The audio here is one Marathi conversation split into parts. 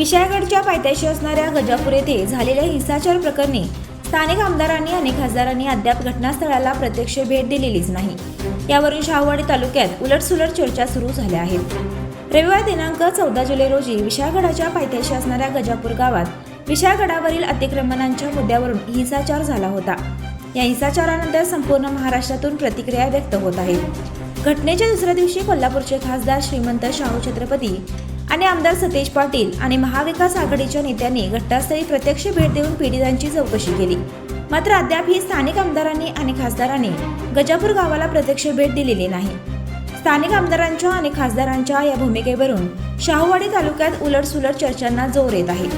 विशाळगडच्या पायथ्याशी असणाऱ्या गजापूर येथे झालेल्या हिंसाचार प्रकरणी स्थानिक आमदारांनी आणि खासदारांनी अद्याप घटनास्थळाला प्रत्यक्ष भेट दिलेलीच नाही. यावरून शाहवाडी तालुक्यात उलटसुलट चर्चा सुरू झाल्या आहेत. रविवार दिनांक चौदा जुलै रोजी विशाळगडाच्या पायथ्याशी असणाऱ्या गजापूर गावात विशाळगडावरील अतिक्रमणांच्या मुद्द्यावरून हिंसाचार झाला होता. या हिंसाचारानंतर संपूर्ण महाराष्ट्रातून प्रतिक्रिया व्यक्त होत आहेत घटनेच्या दुसऱ्या दिवशी कोल्हापूरचे खासदार श्रीमंत शाहू छत्रपती आणि आमदार सतेज पाटील आणि महाविकास आघाडीच्या नेत्यांनी घटनास्थळी प्रत्यक्ष भेट देऊन पीडितांची चौकशी केली. मात्र अद्याप ही स्थानिक आमदारांनी आणि खासदारांनी गजापूर गावाला प्रत्यक्ष भेट दिलेली नाही. स्थानिक आमदारांच्या आणि खासदारांच्या या भूमिकेवरून शाहूवाडी तालुक्यात उलटसुलट चर्चांना जोर येत आहे.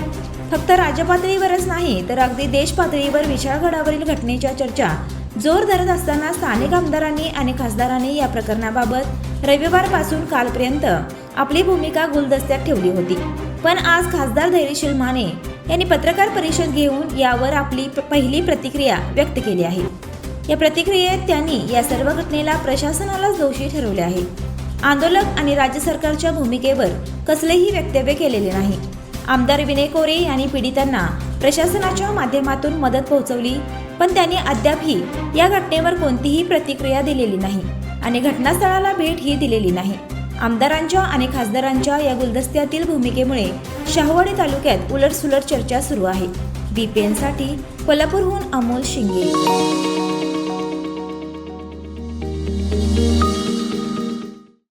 फक्त राज्यपातळीवरच नाही तर अगदी देशपातळीवर विशाळगडावरील घटनेच्या चर्चा जोर धरत असताना स्थानिक आमदारांनी आणि खासदारांनी या प्रकरणाबाबत रविवारपासून कालपर्यंत आपली भूमिका गुलदस्त्यात ठेवली होती. पण आज खासदार धैर्यशील माने यांनी पत्रकार परिषद घेऊन यावर आपली प- पहिली प्रतिक्रिया व्यक्त केली आहे. या प्रतिक्रियेत त्यांनी या सर्व घटनेला प्रशासनालाच दोषी ठरवले आहे. आंदोलक आणि राज्य सरकारच्या भूमिकेवर कसलेही वक्तव्य केलेले नाही. आमदार विनय कोरे यांनी पीडितांना प्रशासनाच्या माध्यमातून मदत पोहोचवली पण त्यांनी अद्यापही या घटनेवर कोणतीही प्रतिक्रिया दिलेली नाही आणि घटनास्थळाला भेट ही दिलेली नाही. आमदारांच्या आणि खासदारांच्या या गुलदस्त्यातील भूमिकेमुळे शाहवाडी तालुक्यात उलटसुलट चर्चा सुरू आहे. बीपीएनसाठी कोल्हापूरहून अमोल शिंगे.